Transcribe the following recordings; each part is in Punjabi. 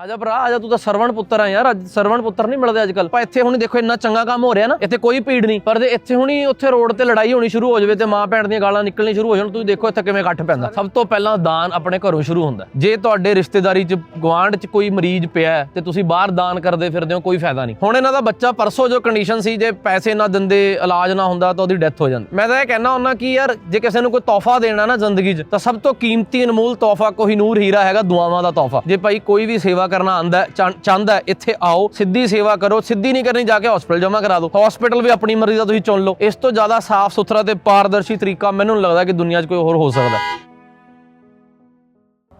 ਆਜਾ ਭਰਾ ਆਜਾ ਤੂੰ ਤਾਂ ਸਰਵਣ ਪੁੱਤਰ ਆ ਯਾਰ, ਅੱਜ ਸਰਵਣ ਪੁੱਤਰ ਨਹੀਂ ਮਿਲਦੇ ਅੱਜ ਕੱਲ ਪਰ ਇੱਥੇ ਹੁਣੀ ਦੇਖੋ, ਇੰਨਾ ਚੰਗਾ ਕੰਮ ਹੋ ਰਿਹਾ ਨਾ, ਇੱਥੇ ਕੋਈ ਭੀੜ ਨਹੀਂ। ਪਰ ਜੇ ਇੱਥੇ ਹੁਣੀ ਉੱਥੇ ਰੋਡ ਤੇ ਲੜਾਈ ਹੋਣੀ ਸ਼ੁਰੂ ਹੋ ਜਾਵੇ ਤੇ ਮਾਂ ਭੈਣ ਦੀਆਂ ਗਾਲਾਂ ਨਿਕਲਣੀ ਸ਼ੁਰੂ ਹੋ ਜਾਣ, ਤੁਸੀਂ ਦੇਖੋ ਇੱਥੇ ਕਿਵੇਂ ਇਕੱਠ ਪੈਂਦਾ। ਸਭ ਤੋਂ ਪਹਿਲਾਂ ਦਾਨ ਆਪਣੇ ਘਰੋਂ ਸ਼ੁਰੂ ਹੁੰਦਾ। ਜੇ ਤੁਹਾਡੇ ਰਿਸ਼ਤੇਦਾਰੀ 'ਚ ਗਵਾਂਢ 'ਚ ਕੋਈ ਮਰੀਜ਼ ਪਿਆ ਤੇ ਤੁਸੀਂ ਬਾਹਰ ਦਾਨ ਕਰਦੇ ਫਿਰਦੇ ਹੋ, ਕੋਈ ਫਾਇਦਾ ਨਹੀਂ। ਹੁਣ ਇਹਨਾਂ ਦਾ ਬੱਚਾ ਪਰਸੋਂ ਜੋ ਕੰਡੀਸ਼ਨ ਸੀ, ਜੇ ਪੈਸੇ ਨਾ ਦਿੰਦੇ, ਇਲਾਜ ਨਾ ਹੁੰਦਾ, ਤਾਂ ਉਹਦੀ ਡੈਥ ਹੋ ਜਾਂਦੀ। ਮੈਂ ਤਾਂ ਇਹ ਕਹਿਣਾ ਹੁੰਦਾ ਕਿ ਯਾਰ, ਜੇ ਕਿਸੇ ਨੂੰ ਕੋਈ ਤੋਹਫਾ ਦੇਣਾ ਨਾ ਜ਼ਿੰਦਗੀ 'ਚ, ਤਾਂ ਸਭ ਤੋਂ ਕੀਮਤੀ ਅਨਮੋਲ ਤੋਹਫਾ ਕੋਈ ਨੂਰ ਹੀਰਾ ਹੈਗਾ, ਦੁਆਵਾਂ ਦਾ ਤੋਹਫਾ। ਜੇ ਭਾਈ ਕੋਈ ਵੀ ਸੇਵਾ ਕਰਨਾ ਆਂਦਾ ਚਾਹੁੰਦਾ ਇੱਥੇ ਆਓ, ਸਿੱਧੀ ਸੇਵਾ ਕਰੋ, ਸਿੱਧੀ ਨਹੀਂ ਕਰਨੀ, ਜਾ ਕੇ ਹਸਪੀਟਲ ਜਮਾ ਕਰਾ ਦਿਓ। ਹਸਪੀਟਲ ਵੀ ਆਪਣੀ ਮਰਜ਼ੀ ਦਾ ਤੁਸੀਂ ਚੁਣ ਲਓ। ਇਸ ਤੋਂ ਜ਼ਿਆਦਾ ਸਾਫ਼ ਸੁਥਰਾ ਤੇ ਪਾਰਦਰਸ਼ੀ ਤਰੀਕਾ ਮੈਨੂੰ ਨਹੀਂ ਲੱਗਦਾ ਕਿ ਦੁਨੀਆ 'ਚ ਕੋਈ ਹੋਰ ਹੋ ਸਕਦਾ।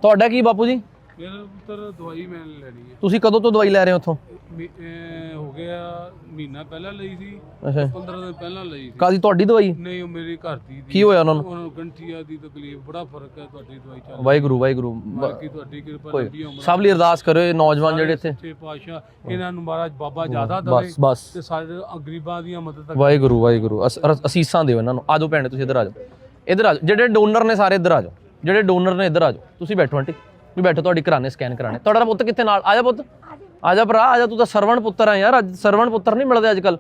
ਤੁਹਾਡਾ ਕੀ ਬਾਪੂ ਜੀ? ਮੇਰਾ ਪੁੱਤਰ ਦਵਾਈ ਮੈਂ ਲੈਣੀ ਹੈ। ਤੁਸੀਂ ਕਦੋਂ ਤੋਂ ਦਵਾਈ ਲੈ ਰਹੇ ਹੋ ਉੱਥੋਂ? ਮੀ- ਹੋ ਗਿਆ ਮਹੀਨਾ ਪਹਿਲਾਂ ਲਈ ਸੀ ਅੱਛਾ। 15 ਦਿਨ ਪਹਿਲਾਂ ਲਈ ਸੀ। ਕਾਦੀ ਤੁਹਾਡੀ ਦਵਾਈ? ਨਹੀਂ ਉਹ ਮੇਰੀ ਘਰ ਦੀ ਦੀ ਕੀ ਹੋਇਆ ਉਹਨਾਂ ਨੂੰ? ਉਹਨਾਂ ਨੂੰ ਗੰਠੀਆ ਦੀ ਤਕਲੀਫ ਬੜਾ ਫ਼ਰਕ ਹੈ ਤੁਹਾਡੀ ਦਵਾਈ ਚੱਲ ਵਾਹਿਗੁਰੂ ਵਾਹਿਗੁਰੂ। ਬਾਕੀ ਤੁਹਾਡੀ ਕਿਰਪਾ ਕੋਈ ਉਮਰ ਸਭ ਲਈ ਅਰਦਾਸ ਕਰੋ ਇਹ ਨੌਜਵਾਨ ਜਿਹੜੇ ਇੱਥੇ। ਸੱਚੇ ਪਾਤਸ਼ਾਹ ਇਹਨਾਂ ਨੂੰ ਮਹਾਰਾਜ ਬਾਬਾ ਜ਼ਿਆਦਾ ਬਸ ਦੇਵੇ ਬਸ। ਤੇ ਸਾਡੇ ਗਰੀਬਾਂ ਦੀਆਂ ਮਦਦ ਵਾਹਿਗੁਰੂ ਵਾਹਿਗੁਰੂ। ਅਸ- ਅਰ- ਅਸੀਸਾਂ ਦਿਓ ਇਹਨਾਂ ਨੂੰ। ਆਜੋ ਭੈਣੇ ਤੁਸੀਂ ਇੱਧਰ ਆਜੋ ਇੱਧਰ ਆਜੋ ਜਿਹੜੇ ਡੋਨਰ ਨੇ ਸਾਰੇ ਇੱਧਰ ਆਜੋ ਜਿਹੜੇ ਡੋਨਰ ਨੇ ਇੱਧਰ ਆਜੋ ਤੁਸੀਂ ਬੈਠੋ ਆਂਟੀ। ਤੁਸੀਂ ਬੈਠੋ ਤੁਹਾਡੀ ਕਰਾਣੇ ਸਕੈਨ ਕਰਾਣੇ। ਤੁਹਾਡਾ ਪੁੱਤ ਕਿੱਥੇ ਨਾਲ? ਆਜਾ ਪੁੱਤ। ਆਜਾ ਭਰਾ ਆਜਾ ਤੂੰ ਤਾਂ ਸਰਵਣ ਪੁੱਤਰ ਆ ਯਾਰ। ਅੱਜ ਸਰਵਣ ਪੁੱਤਰ ਨਹੀਂ ਮਿਲਦੇ ਅੱਜ ਕੱਲ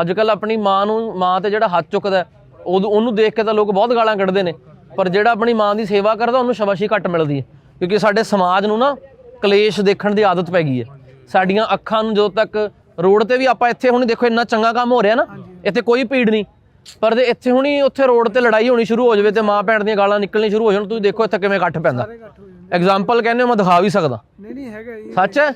ਅੱਜ ਕੱਲ ਆਪਣੀ ਮਾਂ ਨੂੰ ਮਾਂ ਤੇ ਜਿਹੜਾ ਹੱਥ ਚੁੱਕਦਾ ਉਹਨੂੰ ਦੇਖ ਕੇ ਤਾਂ ਲੋਕ ਬਹੁਤ ਗਾਲਾਂ ਕੱਢਦੇ ਨੇ। ਪਰ ਜਿਹੜਾ ਆਪਣੀ ਮਾਂ ਦੀ ਸੇਵਾ ਕਰਦਾ ਉਹਨੂੰ ਸ਼ਾਬਾਸ਼ੀ ਘੱਟ ਮਿਲਦੀ ਹੈ। ਕਿਉਂਕਿ ਸਾਡੇ ਸਮਾਜ ਨੂੰ ਨਾ ਕਲੇਸ਼ ਦੇਖਣ ਦੀ ਆਦਤ ਪੈ ਗਈ ਹੈ। ਸਾਡੀਆਂ ਅੱਖਾਂ ਨੂੰ ਜਦੋਂ ਤੱਕ ਰੋਡ ਤੇ ਵੀ ਆਪਾਂ ਇੱਥੇ ਹੁਣ ਦੇਖੋ ਇੰਨਾ ਚੰਗਾ ਕੰਮ ਹੋ ਰਿਹਾ ਨਾ ਇੱਥੇ ਕੋਈ ਭੀੜ ਨਹੀਂ। ਪਰ ਜੇ ਇੱਥੇ ਹੁਣੀ ਉੱਥੇ ਰੋਡ ਤੇ ਲੜਾਈ ਹੋਣੀ ਸ਼ੁਰੂ ਹੋ ਜਾਵੇ ਤੇ ਮਾਂ ਭੈਣ ਦੀਆਂ ਗਾਲਾਂ ਨਿਕਲਣੀ ਸ਼ੁਰੂ ਹੋ ਜਾਣ ਤੁਸੀਂ ਦੇਖੋ ਇੱਥੇ ਕਿਵੇਂ ਇਕੱਠ ਪੈਂਦਾ। ਐਗਜ਼ਾਮਪਲ ਕਹਿੰਦੇ ਮੈਂ ਦਿਖਾ ਵੀ ਸਕਦਾ। ਨਹੀਂ ਨਹੀਂ ਹੈਗਾ ਜੀ। ਸੱਚ ਹੈ?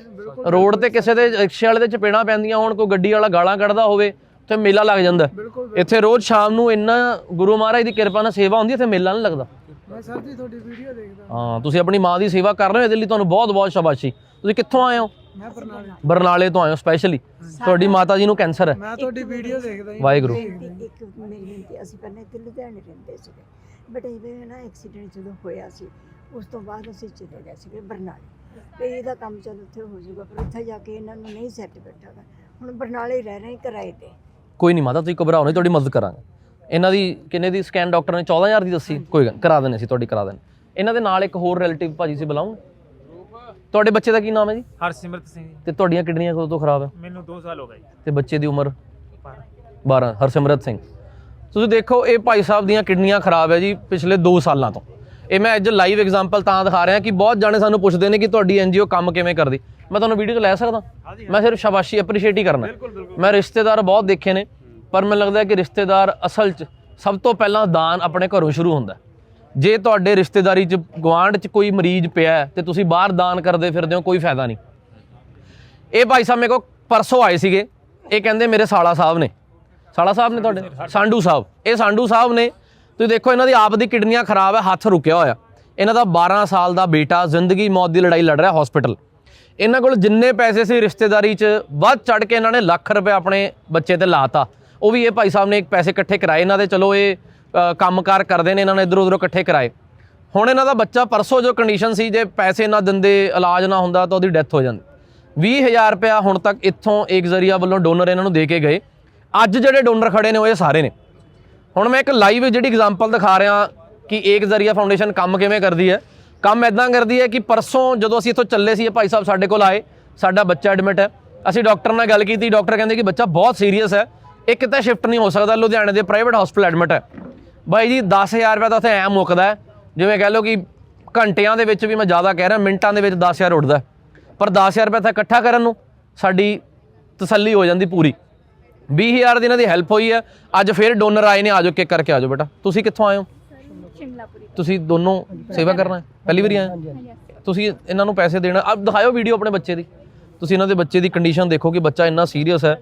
ਰੋਡ ਤੇ ਕਿਸੇ ਦੇ ਰਿਕਸ਼ੇ ਵਾਲੇ ਦੇ ਚਪੇੜਾਂ ਪੈਂਦੀਆਂ ਹੋਣ ਕੋਈ ਗੱਡੀ ਵਾਲਾ ਗਾਲਾਂ ਕੱਢਦਾ ਹੋਵੇ ਤੇ ਮੇਲਾ ਲੱਗ ਜਾਂਦਾ। ਇੱਥੇ ਰੋਜ਼ ਸ਼ਾਮ ਨੂੰ ਇੰਨਾ ਗੁਰੂ ਮਹਾਰਾਜ ਦੀ ਕਿਰਪਾ ਨਾਲ ਸੇਵਾ ਹੁੰਦੀ ਇੱਥੇ ਮੇਲਾ ਨਹੀਂ ਲੱਗਦਾ। ਮੈਂ ਸਰ ਜੀ ਤੁਹਾਡੀ ਵੀਡੀਓ ਦੇਖਦਾ। ਹਾਂ ਤੁਸੀਂ ਆਪਣੀ ਮਾਂ ਦੀ ਸੇਵਾ ਕਰ ਰਹੇ ਹੋ ਇਹਦੇ ਲਈ ਤੁਹਾਨੂੰ ਬਹੁਤ ਬਹੁਤ ਸ਼ਾਬਾਸ਼ੀ। ਤੁਸੀਂ ਕਿੱਥੋਂ ਆਏ ਹੋ? ਮੈਂ ਬਰਨਾਲੇ ਬਰਨਾਲੇ ਤੋਂ ਆਏ ਹੋ ਸਪੈਸ਼ਲੀ ਤੁਹਾਡੀ ਮਾਤਾ ਜੀ ਨੂੰ ਕੈਂਸਰ ਹੈ। ਮੈਂ ਤੁਹਾਡੀ ਵੀਡੀਓ ਦੇਖਦਾ ਜੀ। ਵਾਹਿਗੁਰੂ। ਬੇਨਤੀ ਇੱਕ ਮੇਰੀ ਬੇਨਤੀ ਅਸੀਂ ਪਹਿਲਾਂ ਇੱਥੇ ਲੁਧਿਆਣੇ ਰਹਿੰਦੇ ਸੀਗੇ। ਬਟ ਇਹਦੇ ਨਾ ਐਕਸੀਡੈਂਟ ਜਦੋਂ ਹੋਇਆ ਸੀ ਉਸ ਤੋਂ ਬਾਅਦ ਅਸੀਂ ਚਲੇ ਗਏ ਸੀਗੇ ਬਰਨਾਲੇ। ਤੇ ਇਹਦਾ ਕੰਮ ਚੱਲ ਉੱਥੇ ਹੋ ਜਾਊਗਾ ਪਰ ਉੱਥੇ ਜਾ ਕੇ ਇਹਨਾਂ ਨੂੰ ਨਹੀਂ ਸੈੱਟ ਬੈਠਾਗਾ ਹੁਣ ਬਰਨਾਲੇ ਰਹਿ ਰਹੇ ਕਿਰਾਏ ਤੇ। ਕੋਈ ਨਹੀਂ ਮਾਤਾ ਤੁਸੀਂ ਘਬਰਾਓ ਨਹੀਂ ਤੁਹਾਡੀ ਮਦਦ ਕਰਾਂਗੇ। ਇਹਨਾਂ ਦੀ ਕਿੰਨੇ ਦੀ ਸਕੈਨ ਡਾਕਟਰ ਨੇ 14000 ਦੀ ਦੱਸੀ? ਕੋਈ ਗੱਲ ਨੀ, ਕਰਾ ਦੇਣੇ ਸੀ ਤੁਹਾਡੀ ਕਰਾ ਦੇਣੇ ਇਹਨਾਂ ਦੇ ਨਾਲ ਇੱਕ ਹੋਰ ਰਿਲੇਟਿਵ ਭਾਜੀ ਸੀ ਬੁਲਾਉਂਗੇ। ਤੁਹਾਡੇ ਬੱਚੇ ਦਾ ਕੀ ਨਾਮ ਹੈ ਜੀ? ਹਰਸਿਮਰਤ ਸਿੰਘ ਜੀ। ਤੇ ਤੁਹਾਡੀਆਂ ਕਿਡਨੀਆਂ ਕਦੋਂ ਤੋਂ ਖਰਾਬ ਹੈ? ਮੈਨੂੰ 2 ਸਾਲ ਹੋ ਗਏ ਜੀ। ਤੇ ਬੱਚੇ ਦੀ ਉਮਰ? ਪਰ 12 ਹਰਸਿਮਰਤ ਸਿੰਘ। ਤੁਸੀਂ ਦੇਖੋ ਇਹ ਭਾਈ ਸਾਹਿਬ ਦੀਆਂ ਕਿਡਨੀਆਂ ਖਰਾਬ ਹੈ ਜੀ ਪਿਛਲੇ 2 ਸਾਲਾਂ ਤੋਂ। ਇਹ ਮੈਂ ਅੱਜ ਲਾਈਵ ਐਗਜ਼ਾਮਪਲ ਤਾਂ ਦਿਖਾ ਰਿਹਾ ਕਿ ਬਹੁਤ ਜਾਣੇ ਸਾਨੂੰ ਪੁੱਛਦੇ ਨੇ ਕਿ ਤੁਹਾਡੀ ਐਨਜੀਓ ਕੰਮ ਕਿਵੇਂ ਕਰਦੀ। ਮੈਂ ਤੁਹਾਨੂੰ ਵੀਡੀਓ 'ਚ ਲੈ ਸਕਦਾ? ਮੈਂ ਸਿਰਫ ਸ਼ਾਬਾਸ਼ੀ ਐਪਰੀਸ਼ੀਏਟ ਹੀ ਕਰਨਾ। ਮੈਂ ਰਿਸ਼ਤੇਦਾਰ ਬਹੁਤ ਦੇਖੇ ਨੇ ਪਰ ਮੈਨੂੰ ਲੱਗਦਾ ਕਿ ਰਿਸ਼ਤੇਦਾਰ ਅਸਲ 'ਚ ਸਭ ਤੋਂ ਪਹਿਲਾਂ ਦਾਨ ਆਪਣੇ ਘਰੋਂ ਸ਼ੁਰੂ ਹੁੰਦਾ ਹੈ। ਜੇ ਤੁਹਾਡੇ ਰਿਸ਼ਤੇਦਾਰੀ 'ਚ ਗਵਾਂਢ 'ਚ ਕੋਈ ਮਰੀਜ਼ ਪਿਆ ਤੇ ਤੁਸੀਂ ਬਾਹਰ ਦਾਨ ਕਰਦੇ ਫਿਰਦੇ ਹੋ ਕੋਈ ਫਾਇਦਾ ਨਹੀਂ। ਇਹ ਭਾਈ ਸਾਹਿਬ ਮੇਰੇ ਕੋਲ ਪਰਸੋਂ ਆਏ ਸੀਗੇ। ਇਹ ਕਹਿੰਦੇ ਮੇਰੇ ਸਾਲਾ ਸਾਹਿਬ ਨੇ। ਸਾਲਾ ਸਾਹਿਬ ਨੇ ਤੁਹਾਡੇ? ਸਾਂਢੂ ਸਾਹਿਬ। ਇਹ ਸਾਂਢੂ ਸਾਹਿਬ ਨੇ। ਤੁਸੀਂ ਦੇਖੋ ਇਹਨਾਂ ਦੀ ਆਪ ਦੀ ਕਿਡਨੀਆਂ ਖਰਾਬ ਹੈ ਹੱਥ ਰੁਕਿਆ ਹੋਇਆ। ਇਹਨਾਂ ਦਾ 12 ਸਾਲ ਦਾ ਬੇਟਾ ਜ਼ਿੰਦਗੀ ਮੌਤ ਦੀ ਲੜਾਈ ਲੜ ਰਿਹਾ ਹਸਪੀਟਲ ਇਹਨਾਂ ਕੋਲ ਜਿੰਨੇ ਪੈਸੇ ਸੀ ਰਿਸ਼ਤੇਦਾਰੀ 'ਚ ਵੱਧ ਚੜ ਕੇ ਇਹਨਾਂ ਨੇ ਲੱਖ ਰੁਪਏ ਆਪਣੇ ਬੱਚੇ ਤੇ ਲਾਤਾ। ਉਹ ਵੀ ਇਹ ਭਾਈ ਸਾਹਿਬ ਨੇ ਇੱਕ ਪੈਸੇ ਇਕੱਠੇ ਕਰਾਏ ਇਹਨਾਂ ਦੇ। ਚਲੋ ਇਹ ਕੰਮਕਾਰ ਕਰਦੇ ਨੇ, ਇਹਨਾਂ ਨੇ ਇਧਰ ਉਧਰ ਇਕੱਠੇ ਕਰਾਏ। ਹੁਣ ਇਹਨਾਂ ਦਾ ਬੱਚਾ ਪਰਸੋਂ ਜੋ ਕੰਡੀਸ਼ਨ ਸੀ, ਜੇ ਪੈਸੇ ਨਾ ਦਿੰਦੇ, ਇਲਾਜ ਨਾ ਹੁੰਦਾ, ਤਾਂ ਉਹਦੀ ਡੈਥ ਹੋ ਜਾਂਦੀ। 20000 ਰੁਪਇਆ ਹੁਣ ਤੱਕ ਇੱਥੋਂ ਇੱਕ ਜ਼ਰੀਆ ਵੱਲੋਂ ਡੋਨਰ ਇਹਨਾਂ ਨੂੰ ਦੇ ਕੇ ਗਏ। ਅੱਜ ਜਿਹੜੇ ਡੋਨਰ ਖੜੇ ਨੇ, ਉਹ ਇਹ ਸਾਰੇ ਨੇ। ਹੁਣ ਮੈਂ ਇੱਕ ਲਾਈਵ ਜਿਹੜੀ ਐਗਜ਼ਾਮਪਲ ਦਿਖਾ ਰਿਹਾ ਕਿ ਏਕ ਜ਼ਰੀਆ ਫਾਊਂਡੇਸ਼ਨ ਕੰਮ ਕਿਵੇਂ ਕਰਦੀ ਹੈ। ਕੰਮ ਐਦਾਂ ਕਰਦੀ ਹੈ ਕਿ ਪਰਸੋਂ ਜਦੋਂ ਅਸੀਂ ਇੱਥੋਂ ਚੱਲੇ ਸੀ ਭਾਈ ਸਾਹਿਬ ਸਾਡੇ ਕੋਲ ਆਏ, ਸਾਡਾ ਬੱਚਾ ਐਡਮਿਟ ਹੈ। ਅਸੀਂ ਡਾਕਟਰ ਨਾਲ ਗੱਲ ਕੀਤੀ ਡਾਕਟਰ ਕਹਿੰਦੇ ਕਿ ਬੱਚਾ ਬਹੁਤ ਸੀਰੀਅਸ ਹੈ। ਇਹ ਕਿਤੇ ਸ਼ਿਫਟ ਨਹੀਂ ਹੋ ਸਕਦਾ, ਲੁਧਿਆਣੇ ਦੇ ਪ੍ਰਾਈਵੇਟ ਹਸਪੀਟਲ ਐਡਮਿਟ ਹੈ। ਬਾਈ ਜੀ 10000 ਰੁਪਏ ਤਾਂ ਉੱਥੇ ਐ ਮੁੱਕਦਾ ਜਿਵੇਂ ਕਹਿ ਲਓ ਕਿ ਘੰਟਿਆਂ ਦੇ ਵਿੱਚ ਵੀ ਮੈਂ ਜ਼ਿਆਦਾ ਕਹਿ ਰਿਹਾ ਮਿੰਟਾਂ ਦੇ ਵਿੱਚ 10000 ਉੱਡਦਾ ਹੈ। ਪਰ 10000 ਰੁਪਏ ਤਾਂ ਇਕੱਠਾ ਕਰਨ ਨੂੰ ਸਾਡੀ ਤਸੱਲੀ ਹੋ ਜਾਂਦੀ ਪੂਰੀ। 20000 ਦੀ ਇਹਨਾਂ ਦੀ ਹੈਲਪ ਹੋਈ ਹੈ ਅੱਜ ਫਿਰ ਡੋਨਰ ਆਏ ਨੇ ਆਜੋ ਕਿੱਕ ਕਰਕੇ ਆਜੋ ਬੇਟਾ। ਤੁਸੀਂ ਕਿੱਥੋਂ ਆਏ ਹੋ? ਸ਼ਿਮਲਾਪੁਰੀ ਤੁਸੀਂ ਦੋਨੋਂ ਸੇਵਾ ਕਰਨਾ ਹੈ? ਪਹਿਲੀ ਵਾਰੀ ਆਏ ਹੋ? ਤੁਸੀਂ ਇਹਨਾਂ ਨੂੰ ਪੈਸੇ ਦੇਣਾ ਆਪ ਦਿਖਾਓ ਵੀਡੀਓ ਆਪਣੇ ਬੱਚੇ ਦੀ। ਤੁਸੀਂ ਇਹਨਾਂ ਦੇ ਬੱਚੇ ਦੀ ਕੰਡੀਸ਼ਨ ਦੇਖੋ ਕਿ ਬੱਚਾ ਇੰਨਾ ਸੀਰੀਅਸ ਹੈ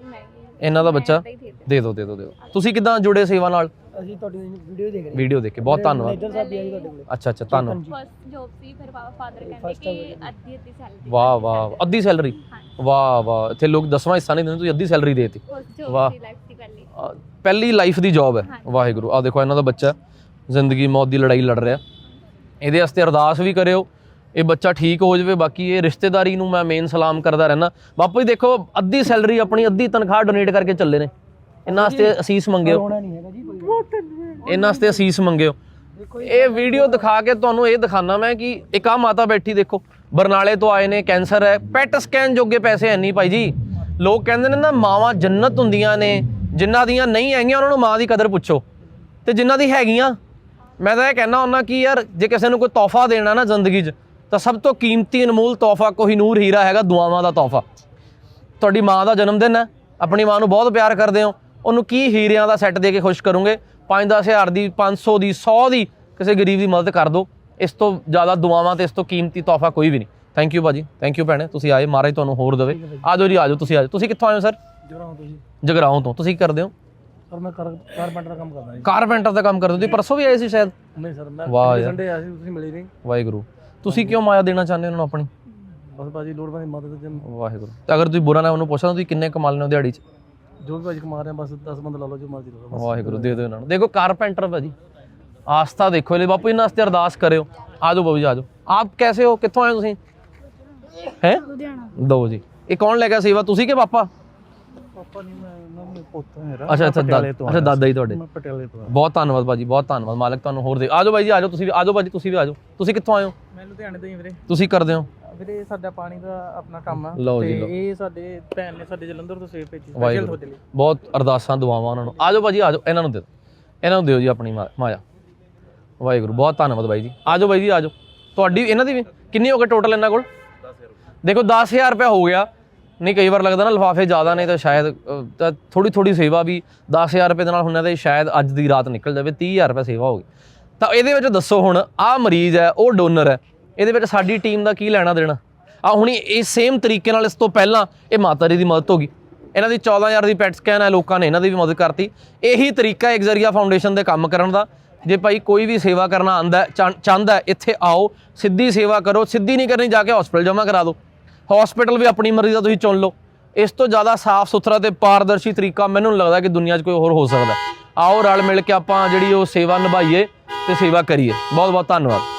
ਇਹਨਾਂ ਦਾ ਬੱਚਾ ਦੇ ਦਿਓ ਦੇ ਦਿਓ ਦੇ ਦਿਓ। ਤੁਸੀਂ ਕਿਦਾਂ ਜੁੜੇ ਸੇਵਾ ਨਾਲ? ਅਸੀਂ ਤੁਹਾਡੀ ਵੀਡੀਓ ਦੇਖ ਰਹੇ ਵੀਡੀਓ ਦੇਖ ਕੇ। ਬਹੁਤ ਧੰਨਵਾਦ। ਇੱਧਰ ਸਾਹਿਬ ਵੀ ਆ ਜੀ ਤੁਹਾਡੇ ਕੋਲ। ਅੱਛਾ ਅੱਛਾ ਧੰਨਵਾਦ। ਫਸਟ ਜੋਬ ਸੀ ਫਿਰ ਫਾਦਰ ਕਹਿੰਦੇ ਕਿ ਅੱਧੀ ਅੱਧੀ ਸੈਲਰੀ ਵਾਹ ਵਾਹ ਅੱਧੀ ਸੈਲਰੀ ਵਾਹ ਵਾਹ। ਇੱਥੇ ਲੋਕ ਦਸਵਾਂ ਹਿੱਸਾ ਨਹੀਂ ਦਿੰਦੇ ਤੁਸੀਂ ਅੱਧੀ ਸੈਲਰੀ ਦੇਤੀ। ਫਸਟ ਵਾਹ। ਜੋਬ ਲਾਈਫ ਪਹਿਲੀ। ਅਹ ਪਹਿਲੀ ਲਾਈਫ ਦੀ ਜੌਬ ਹੈ। ਵਾਹਿਗੁਰੂ। ਆ ਦੇਖੋ ਇਹਨਾਂ ਦਾ ਬੱਚਾ ਜ਼ਿੰਦਗੀ ਮੌਤ ਦੀ ਲੜਾਈ ਲੜ ਰਿਹਾ। ਇਹਦੇ ਵਾਸਤੇ ਅਰਦਾਸ ਵੀ ਕਰਿਓ। ਇਹ ਬੱਚਾ ਠੀਕ ਹੋ ਜਾਵੇ। ਬਾਕੀ ਇਹ ਰਿਸ਼ਤੇਦਾਰੀ ਨੂੰ ਮੈਂ ਮੇਨ ਸਲਾਮ ਕਰਦਾ ਰਹਿਣਾ ਬਾਪੂ ਜੀ ਦੇਖੋ ਅੱਧੀ ਸੈਲਰੀ ਆਪਣੀ ਅੱਧੀ ਤਨਖਾਹ ਡੋਨੇਟ ਕਰਕੇ ਚੱਲੇ ਨੇ। ਇਹਨਾਂ ਵਾਸਤੇ ਅਸੀਸ ਮੰਗਿਓ। ਹੋਣਾ ਨਹੀਂ ਹੈਗਾ ਜੀ। ਇਹਨਾਂ ਵਾਸਤੇ ਅਸੀਸ ਮੰਗਿਓ। ਇਹ ਵੀਡੀਓ ਦਿਖਾ ਕੇ ਤੁਹਾਨੂੰ ਇਹ ਦਿਖਾਣਾ ਮੈਂ ਕਿ ਇੱਕ ਆ ਮਾਤਾ ਬੈਠੀ ਦੇਖੋ, ਬਰਨਾਲੇ ਤੋਂ ਆਏ ਨੇ, ਕੈਂਸਰ ਹੈ। ਪੈਟ ਸਕੈਨ ਜੋਗੇ ਪੈਸੇ ਹੈ ਨਹੀਂ ਭਾਈ ਜੀ। ਲੋਕ ਕਹਿੰਦੇ ਨੇ ਨਾ, ਮਾਵਾਂ ਜੰਨਤ ਹੁੰਦੀਆਂ ਨੇ। ਜਿਨ੍ਹਾਂ ਦੀਆਂ ਨਹੀਂ ਹੈਗੀਆਂ, ਉਹਨਾਂ ਨੂੰ ਮਾਂ ਦੀ ਕਦਰ ਪੁੱਛੋ। ਤੇ ਜਿਨ੍ਹਾਂ ਦੀ ਹੈਗੀਆਂ, ਮੈਂ ਤਾਂ ਇਹ ਕਹਿਣਾ ਹੁੰਦਾ ਕਿ ਯਾਰ, ਜੇ ਕਿਸੇ ਨੂੰ ਕੋਈ ਤੋਹਫਾ ਦੇਣਾ ਨਾ ਜ਼ਿੰਦਗੀ 'ਚ, ਤਾਂ ਸਭ ਤੋਂ ਕੀਮਤੀ ਅਨਮੋਲ ਤੋਹਫਾ ਕੋਈ ਨੂਰ ਹੀਰਾ ਹੈਗਾ, ਦੁਆਵਾਂ ਦਾ ਤੋਹਫਾ। ਤੁਹਾਡੀ ਮਾਂ ਦਾ ਜਨਮ ਦਿਨ ਹੈ। ਆਪਣੀ ਮਾਂ ਨੂੰ ਬਹੁਤ ਪਿਆਰ ਕਰਦੇ ਹੋ। ਉਹਨੂੰ ਕੀ ਹੀਰਿਆਂ ਦਾ ਸੈੱਟ ਦੇ ਕੇ ਖੁਸ਼ ਕਰੋਗੇ? 5-10 ਹਜ਼ਾਰ ਦੀ 500 ਦੀ 100 ਦੀ ਕਿਸੇ ਗਰੀਬ ਦੀ ਮਦਦ ਕਰ ਦਿਓ ਇਸ ਤੋਂ ਜ਼ਿਆਦਾ ਦੁਆਵਾਂ ਤੇ ਇਸ ਤੋਂ ਕੀਮਤੀ ਤੋਹਫਾ ਕੋਈ ਵੀ ਨਹੀਂ। ਥੈਂਕ ਯੂ ਭਾਜੀ ਥੈਂਕ ਯੂ ਭੈਣੇ ਤੁਸੀਂ ਆਏ ਮਹਾਰਾਜ ਤੁਹਾਨੂੰ ਹੋਰ ਦੇਵੇ। ਆਜੋ ਜੀ ਆਜੋ ਤੁਸੀਂ ਆਜੋ। ਤੁਸੀਂ ਕਿੱਥੋਂ ਆਏ ਹੋ ਸਰ? ਜਗਰਾਉਂ ਤੋਂ ਤੁਸੀਂ ਕੀ ਕਰਦੇ ਹੋ? ਸਰ ਮੈਂ ਕਾਰ ਕਾਰਪੈਂਟਰ ਦਾ ਕੰਮ ਕਰਦਾ ਜੀ। ਕਾਰਪੈਂਟਰ ਦਾ ਕੰਮ ਕਰਦੇ ਹੋ। ਤੁਸੀਂ ਪਰਸੋਂ ਵੀ ਆਏ ਸੀ ਸ਼ਾਇਦ? ਨਹੀਂ ਸਰ ਮੈਂ। ਸੰਡੇ ਆਇਆ ਸੀ ਤੁਸੀਂ ਮਿਲੇ ਨਹੀਂ। ਵਾਹਿਗੁਰੂ। ਤੁਸੀਂ ਕਿਉਂ ਮਾਇਆ ਦੇਣਾ ਚਾਹੁੰਦੇ ਹੋ ਉਹਨਾਂ ਨੂੰ ਆਪਣੀ? ਬਸ ਭਾਜੀ ਲੋੜਵੰਦ ਦੀ ਮਦਦ ਤੇ ਵਾਹਿਗੁਰੂ। ਤੇ ਅਗਰ ਤੁਸੀਂ ਬੁਰਾ ਨਾ ਉਹਨੂੰ ਪੁੱਛਣਾ ਤੁਸੀਂ ਕਿੰਨੇ ਕਮਾ ਲੈਂਦੇ ਹੋ ਦਿਹਾੜੀ 'ਚ। ਜੋ ਵੀ ਭਾਜੀ ਕਮਾ ਰਹੇ ਆ, ਬਸ 10 ਬੰਦ ਲਾ ਲਓ ਜੋ ਮਰਜ਼ੀ ਲਾ ਲਓ, ਬਸ। ਵਾਹਿਗੁਰੂ ਦੇ ਦਿਓ ਇਹਨਾਂ ਨੂੰ। ਦੇਖੋ ਕਾਰਪੈਂਟਰ ਭਾਜੀ, ਆਸਥਾ ਦੇਖੋ ਇਹਦੇ ਬਾਪੂ, ਇਹਨਾਂ ਵਾਸਤੇ ਅਰਦਾਸ ਕਰਿਓ। ਆਜੋ ਬਾਬੂ ਜੀ ਆਜੋ ਆਪ ਕੈਸੇ ਹੋ? ਕਿੱਥੋਂ ਆਏ ਹੋ ਤੁਸੀਂ? ਹੈ? ਲੁਧਿਆਣਾ। ਦੋ ਜੀ। ਇਹ ਕੌਣ ਲੈ ਗਿਆ ਸੇਵਾ? ਤੁਸੀਂ ਕਿ ਪਾਪਾ ਪਾਪਾ ਨਹੀਂ ਮੈਂ ਉਹਨਾਂ ਨੂੰ ਪੁੱਤ ਮੇਰਾ ਅੱਛਾ ਅੱਛਾ ਦਾਦਾ ਅੱਛਾ ਦਾਦਾ ਜੀ ਤੁਹਾਡੇ। ਮੈਂ ਪਟਿਆਲੇ ਤੋਂ ਬਹੁਤ ਧੰਨਵਾਦ ਭਾਜੀ ਬਹੁਤ ਧੰਨਵਾਦ ਮਾਲਕ ਤੁਹਾਨੂੰ ਹੋਰ ਦੇ ਆਜੋ ਬਾਈ ਜੀ ਆਜੋ ਤੁਸੀਂ ਵੀ ਆਜੋ ਤੁਸੀਂ ਵੀ ਆਜੋ ਤੁਸੀਂ ਕਿੱਥੋਂ ਆਏ ਹੋ? ਮੈਂ ਲੁਧਿਆਣੇ ਤੋਂ ਹੀ ਵੀਰੇ। ਤੁਸੀਂ ਕਰਦੇ ਹੋ? ਵੀਰੇ ਸਾਡਾ ਪਾਣੀ ਦਾ ਆਪਣਾ ਕੰਮ ਆ। ਤੇ। ਇਹ ਸਾਡੇ ਭੈਣ ਨੇ ਸਾਡੇ ਜਲੰਧਰ ਤੋਂ ਸੇਵ ਭੇਜੀ ਸਪੈਸ਼ਲ ਤੁਹਾਡੇ ਲਈ। ਬਹੁਤ ਅਰਦਾਸਾਂ ਦੁਆਵਾਂ ਉਹਨਾਂ ਨੂੰ। ਆਜੋ ਭਾਜੀ ਆਜੋ ਇਹਨਾਂ ਨੂੰ ਦਿਓ। ਇਹਨਾਂ ਨੂੰ ਦਿਓ ਜੀ ਆਪਣੀ ਮਾਇਆ। ਵਾਹਿਗੁਰੂ ਬਹੁਤ ਧੰਨਵਾਦ ਬਾਈ ਜੀ। ਆਜੋ ਬਾਈ ਜੀ ਆਜੋ ਤੁਹਾਡੀ ਇਹਨਾਂ ਦੀ ਵੀ ਕਿੰਨੀ ਹੋ ਗਏ ਟੋਟਲ ਇਹਨਾਂ ਕੋਲ? ਦੇਖੋ 10000 ਰੁਪਏ ਹੋ ਗਿਆ। ਨਹੀਂ, ਕਈ ਵਾਰ ਲੱਗਦਾ ਨਾ ਲਿਫਾਫੇ ਜ਼ਿਆਦਾ ਨੇ ਤਾਂ ਸ਼ਾਇਦ ਥੋੜੀ ਥੋੜੀ ਸੇਵਾ ਵੀ 10000 ਰੁਪਏ ਦੇ ਨਾਲ ਹੁੰਨਾ ਤੇ ਸ਼ਾਇਦ ਅੱਜ ਦੀ ਰਾਤ ਨਿਕਲ ਜਾਵੇ 30000 ਰੁਪਏ ਸੇਵਾ ਹੋ ਗਈ। ਤਾਂ ਇਹਦੇ ਵਿੱਚ ਦੱਸੋ ਹੁਣ, ਆਹ ਮਰੀਜ਼ ਹੈ, ਉਹ ਡੋਨਰ ਹੈ, ਇਹਦੇ ਵਿੱਚ ਸਾਡੀ ਟੀਮ ਦਾ ਕੀ ਲੈਣਾ ਦੇਣਾ? ਆ ਹੁਣੀ ਇਹ ਸੇਮ ਤਰੀਕੇ ਨਾਲ ਇਸ ਤੋਂ ਪਹਿਲਾਂ ਇਹ ਮਾਤਾ ਜੀ ਦੀ ਮਦਦ ਹੋ ਗਈ। ਇਹਨਾਂ ਦੀ 14000 ਦੀ ਪੈਟ ਸਕੈਨ ਹੈ, ਲੋਕਾਂ ਨੇ ਇਹਨਾਂ ਦੀ ਵੀ ਮਦਦ ਕਰਤੀ। ਇਹੀ ਤਰੀਕਾ ਇੱਕ ਜ਼ਰੀਆ ਫਾਊਂਡੇਸ਼ਨ ਦੇ ਕੰਮ ਕਰਨ ਦਾ। ਜੇ ਭਾਈ ਕੋਈ ਵੀ ਸੇਵਾ ਕਰਨਾ ਆਂਦਾ ਚਾਹੁੰਦਾ, ਇੱਥੇ ਆਓ, ਸਿੱਧੀ ਸੇਵਾ ਕਰੋ, ਸਿੱਧੀ ਨਹੀਂ ਕਰਨੀ, ਜਾ ਕੇ ਹਸਪੀਟਲ ਜਮ੍ਹਾਂ ਕਰਾ ਦਿਓ। ਹਸਪੀਟਲ ਵੀ ਆਪਣੀ ਮਰਜ਼ੀ ਦਾ ਤੁਸੀਂ ਚੁਣ ਲਓ। ਇਸ ਤੋਂ ਜ਼ਿਆਦਾ ਸਾਫ਼ ਸੁਥਰਾ ਤੇ ਪਾਰਦਰਸ਼ੀ ਤਰੀਕਾ ਮੈਨੂੰ ਨਹੀਂ ਲੱਗਦਾ ਕਿ ਦੁਨੀਆ 'ਚ ਕੋਈ ਹੋਰ ਹੋ ਸਕਦਾ। ਆਓ ਰਲ ਮਿਲ ਕੇ ਆਪਾਂ ਜਿਹੜੀ ਉਹ ਸੇਵਾ ਨਿਭਾਈਏ ਤੇ ਸੇਵਾ ਕਰੀਏ। ਬਹੁਤ ਬਹੁਤ ਧੰਨਵਾਦ।